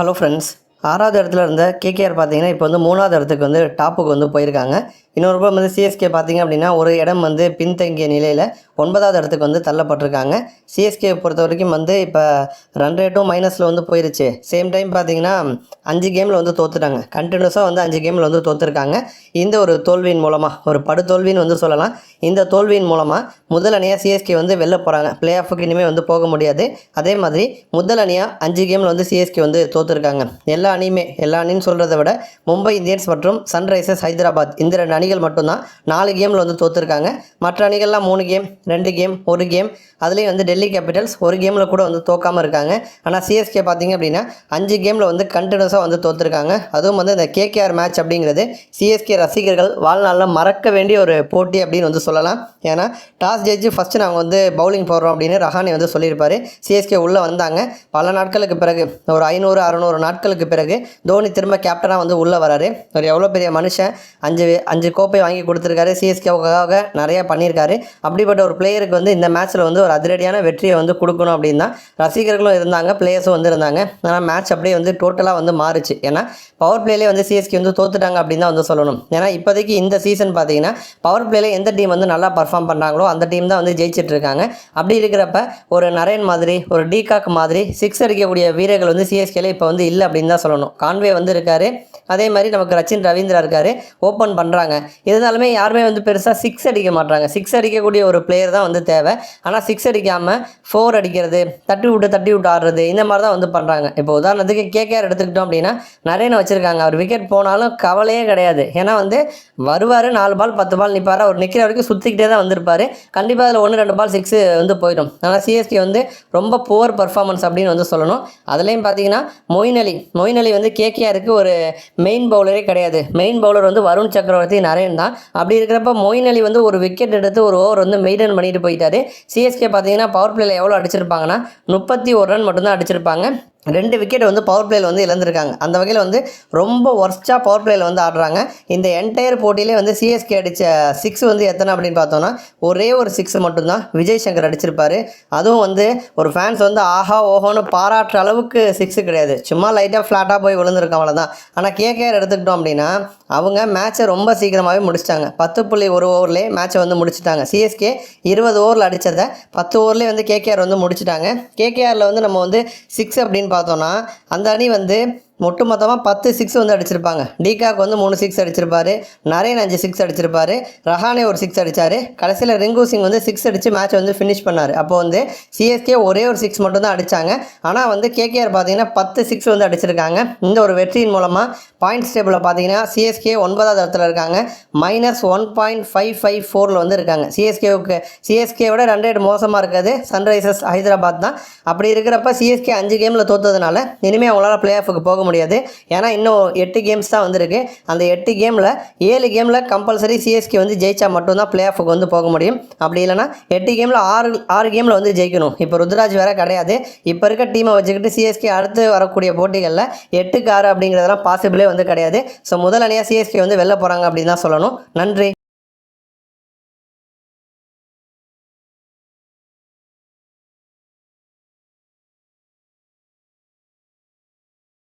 Hello friends ஆறாவது இடத்துல இருந்த கேகேஆர் பார்த்தீங்கன்னா இப்போ வந்து மூணாவது இடத்துக்கு வந்து டாப்புக்கு வந்து போயிருக்காங்க. இன்னொரு புறம் வந்து சிஎஸ்கே பார்த்தீங்க அப்படின்னா ஒரு இடம் வந்து பின்தங்கிய நிலையில் ஒன்பதாவது இடத்துக்கு வந்து தள்ளப்பட்டிருக்காங்க. சிஎஸ்கே பொறுத்த வரைக்கும் வந்து இப்போ ரன் ரேட்டும் மைனஸில் வந்து போயிருச்சு. சேம் டைம் பார்த்தீங்கன்னா அஞ்சு கேமில் வந்து தோத்துட்டாங்க. கண்டினியூஸாக வந்து அஞ்சு கேமில் வந்து தோற்றுருக்காங்க இந்த ஒரு தோல்வியின் மூலமாக ஒரு படு தோல்வின்னு வந்து சொல்லலாம். இந்த தோல்வியின் மூலமாக முதல் அணியாக சிஎஸ்கே வந்து வெளில போகிறாங்க பிளே ஆஃபுக்கு இனிமேல் வந்து போக முடியாது. அதே மாதிரி முதல் அணியாக அஞ்சு கேமில் வந்து சிஎஸ்கே வந்து தோற்றுருக்காங்க எல்லா அணியுமே எல்லா அணின்னு சொல்கிறத விட மும்பை இந்தியன்ஸ் மற்றும் சன்ரைசர்ஸ் ஹைதராபாத் இந்த ரெண்டு அணிகள் மட்டும்தான். நாலு கேமில் வந்து தோற்றுருக்காங்க மற்ற அணிகள்லாம் மூணு கேம் ரெண்டு கேம் ஒரு கேம் அதுலேயும் வந்து டெல்லி கேபிட்டல்ஸ் ஒரு கேமில் கூட வந்து தோக்காமல் இருக்காங்க. ஆனால் சிஎஸ்கே பார்த்தீங்க அப்படின்னா அஞ்சு கேமில் வந்து கண்டினியூஸாக வந்து தோற்றுருக்காங்க அதுவும் வந்து இந்த கேகேஆர் மேட்ச் அப்படிங்கிறது சிஎஸ்கே ரசிகர்கள் வாழ்நாளில் மறக்க வேண்டிய ஒரு போட்டி அப்படின்னு வந்து சொல்லலாம். ஏன்னா டாஸ் ஜெயிச்சு ஃபஸ்ட்டு நாங்கள் வந்து பவுலிங் போடுறோம் அப்படின்னு ரஹானி வந்து சொல்லியிருப்பார். சிஎஸ்கே உள்ளே வந்தாங்க. பல நாட்களுக்கு பிறகு ஒரு ஐநூறு அறநூறு நாட்களுக்கு பிறகு தோனி திரும்ப கேப்டனாக வந்து உள்ளே வராரு. ஒரு எவ்வளோ பெரிய மனுஷன்? அஞ்சு அஞ்சு கோப்பை வாங்கி கொடுத்துருக்காரு. சிஎஸ்கேவுக்காக நிறையா பண்ணியிருக்காரு. அப்படிப்பட்ட ஒரு பிளேயருக்கு வந்து இந்த மேட்ச்சில் வந்து ஒரு அதிரடியான வெற்றியை வந்து கொடுக்கணும் அப்படின்னு தான் ரசிகர்களும் இருந்தாங்க பிளேயர்ஸும் வந்து இருந்தாங்க. ஆனால் மேட்ச் அப்படியே வந்து டோட்டலாக வந்து மாறுச்சு. ஏன்னா பவர் பிளேலே வந்து சிஎஸ்கே வந்து தோத்துட்டாங்க அப்படின்னு தான் வந்து சொல்லணும். ஏன்னா இப்போதைக்கு இந்த சீசன் பார்த்தீங்கன்னா பவர் பிளேல எந்த டீம் வந்து நல்லா பர்ஃபார்ம் பண்ணுறாங்களோ அந்த டீம் தான் வந்து ஜெயிச்சிட்டு இருக்காங்க. அப்படி இருக்கிறப்ப ஒரு நரேன் மாதிரி ஒரு டீகாக் மாதிரி சிக்ஸ் அடிக்கக்கூடிய வீரர்கள் வந்து சிஎஸ்கேல இப்போ வந்து இல்லை அப்படின்னு தான் சொல்லணும். கான்வே வந்து இருக்காரு. அதே மாதிரி நமக்கு ரச்சின் ரவீந்திரா இருக்காரு. ஓப்பன் பண்ணுறாங்க இருந்தாலுமே யாருமே வந்து பெருசாக சிக்ஸ் அடிக்க மாட்டாங்க சிக்ஸ் அடிக்கக்கூடிய ஒரு பிளேயர் தான் வந்து தேவை. ஆனால் சிக்ஸ் அடிக்காமல் ஃபோர் அடிக்கிறது தட்டி விட்டு தட்டி விட்டு ஆடுறது இந்த மாதிரி தான் வந்து பண்ணுறாங்க இப்போ உதாரணத்துக்கு கேகேஆர் எடுத்துக்கிட்டோம் அப்படின்னா நரேனை வச்சுருக்காங்க. அவர் விக்கெட் போனாலும் கவலையே கிடையாது. ஏன்னா வந்து வருவார் நாலு பால் பத்து பால் நிற்பார் அவர் நிற்கிற வரைக்கும் சுற்றிக்கிட்டே தான் வந்திருப்பார். கண்டிப்பாக அதில் ஒன்று ரெண்டு பால் சிக்ஸு வந்து போயிடும். ஆனால் சிஎஸ்கே வந்து ரொம்ப புவர் பர்ஃபார்மன்ஸ் அப்படின்னு வந்து சொல்லணும். அதுலேயும் பார்த்தீங்கன்னா மொயின் அலி. மொயின் அலி வந்து கேகேஆருக்கு ஒரு மெயின் பவுலரே கிடையாது. மெயின் பவுலர் வந்து வருண் சக்கரவர்த்தி நரேன் தான் அப்படி இருக்கிறப்ப மொயின் அலி வந்து ஒரு விக்கெட் எடுத்து ஒரு ஓவர் வந்து மெயின்டைன் பண்ணிட்டு போயிட்டாரு. சிஎஸ்கே பார்த்தீங்கன்னா பவர் பிளேயில் எவ்வளோ அடிச்சிருப்பாங்கன்னா முப்பத்தி ஒரு ரன் மட்டும்தான் அடிச்சிருப்பாங்க. ரெண்டு விக்கெட் வந்து பவர் பிளேயில் வந்து இழந்திருக்காங்க. அந்த வகையில் வந்து ரொம்ப ஒர்ஸ்ட்டாக பவர் பிளேயில் வந்து ஆடுறாங்க. இந்த என்டையர் போட்டியிலே வந்து சிஎஸ்கே அடித்த சிக்ஸ் வந்து எத்தனை அப்படின்னு பார்த்தோன்னா ஒரே ஒரு சிக்ஸ் மட்டும்தான் விஜய் சங்கர் அடிச்சிருப்பார். அதுவும் வந்து ஒரு ஃபேன்ஸ் வந்து ஆஹா ஓஹோன்னு பாராட்டுற அளவுக்கு சிக்ஸு கிடையாது. சும்மா லைட்டாக ஃப்ளாட்டாக போய் விழுந்திருக்கும் அவ்வளோதான் ஆனால் கேகேஆர் எடுத்துக்கிட்டோம் அப்படின்னா அவங்க மேட்ச்சை ரொம்ப சீக்கிரமாகவே முடிச்சிட்டாங்க. பத்து புள்ளி ஒரு ஓவர்லேயே மேட்ச்சை வந்து முடிச்சிட்டாங்க. சிஎஸ்கே இருபது ஓவரில் அடித்ததை பத்து ஓவர்லேயே வந்து கேகேஆர் வந்து முடிச்சிட்டாங்க. கேகேஆரில் வந்து நம்ம வந்து சிக்ஸ் அப்படின்னு பார்த்தோன்னா அந்த அணி வந்து ஒட்டு மொத்தமாக பத்து சிக்ஸ் வந்து அடிச்சிருப்பாங்க. டிகாக் வந்து மூணு சிக்ஸ் அடிச்சிருப்பாரு. நரேன் அஞ்சு சிக்ஸ் அடிச்சிருப்பாரு. ரஹானே ஒரு சிக்ஸ் அடித்தார் கடைசியில் ரிங்கு சிங் வந்து சிக்ஸ் அடித்து மேட்ச் வந்து ஃபினிஷ் பண்ணார். அப்போ வந்து சிஎஸ்கே ஒரே ஒரு சிக்ஸ் மட்டும் தான் அடித்தாங்க ஆனால் வந்து கேகேஆர் பார்த்தீங்கன்னா பத்து சிக்ஸ் வந்து அடிச்சிருக்காங்க. இந்த ஒரு வெற்றியின் மூலமாக பாயிண்ட்ஸ் டேபிளில் பார்த்தீங்கன்னா சிஎஸ்கே ஒன்பதாவது இடத்துல இருக்காங்க. Minus one point five five ஃபோரில் வந்து இருக்காங்க. சிஎஸ்கேவுக்கு சிஎஸ்கேவோட ரன் ரேட் மோசமாக இருக்கிறது சன்ரைசர்ஸ் ஹைதராபாத் தான். அப்படி இருக்கிறப்ப சிஎஸ்கே அஞ்சு கேமில் தோத்ததுனால இனிமேல் அவங்களால பிளே ஆஃபுக்கு போக முடியாது. ஏன்னா இன்னும் எட்டு கேம்ஸ் தான் வந்திருக்கு. அந்த எட்டு கேமில் ஏழு கேமில் கம்பல்சரி சிஎஸ்கே வந்து ஜெயிச்சா மட்டும்தான் பிளே ஆஃபுக்கு வந்து போக முடியும். அப்படி இல்லைனா எட்டு கேமில் ஆறு ஆறு கேமில் வந்து ஜெயிக்கணும். இப்போ ருத்ராஜ் வேற கிடையாது. இப்போ இருக்க டீமை வச்சுக்கிட்டு சிஎஸ்கே அடுத்து வரக்கூடிய போட்டிகளில் எட்டுக்கு ஆறு அப்படிங்கிறதெல்லாம் பாசிபிளே வந்து கிடையாது. ஸோ முதல் அணியாக சிஎஸ்கே வந்து வெளில போகிறாங்க அப்படின்னு தான் சொல்லணும். நன்றி.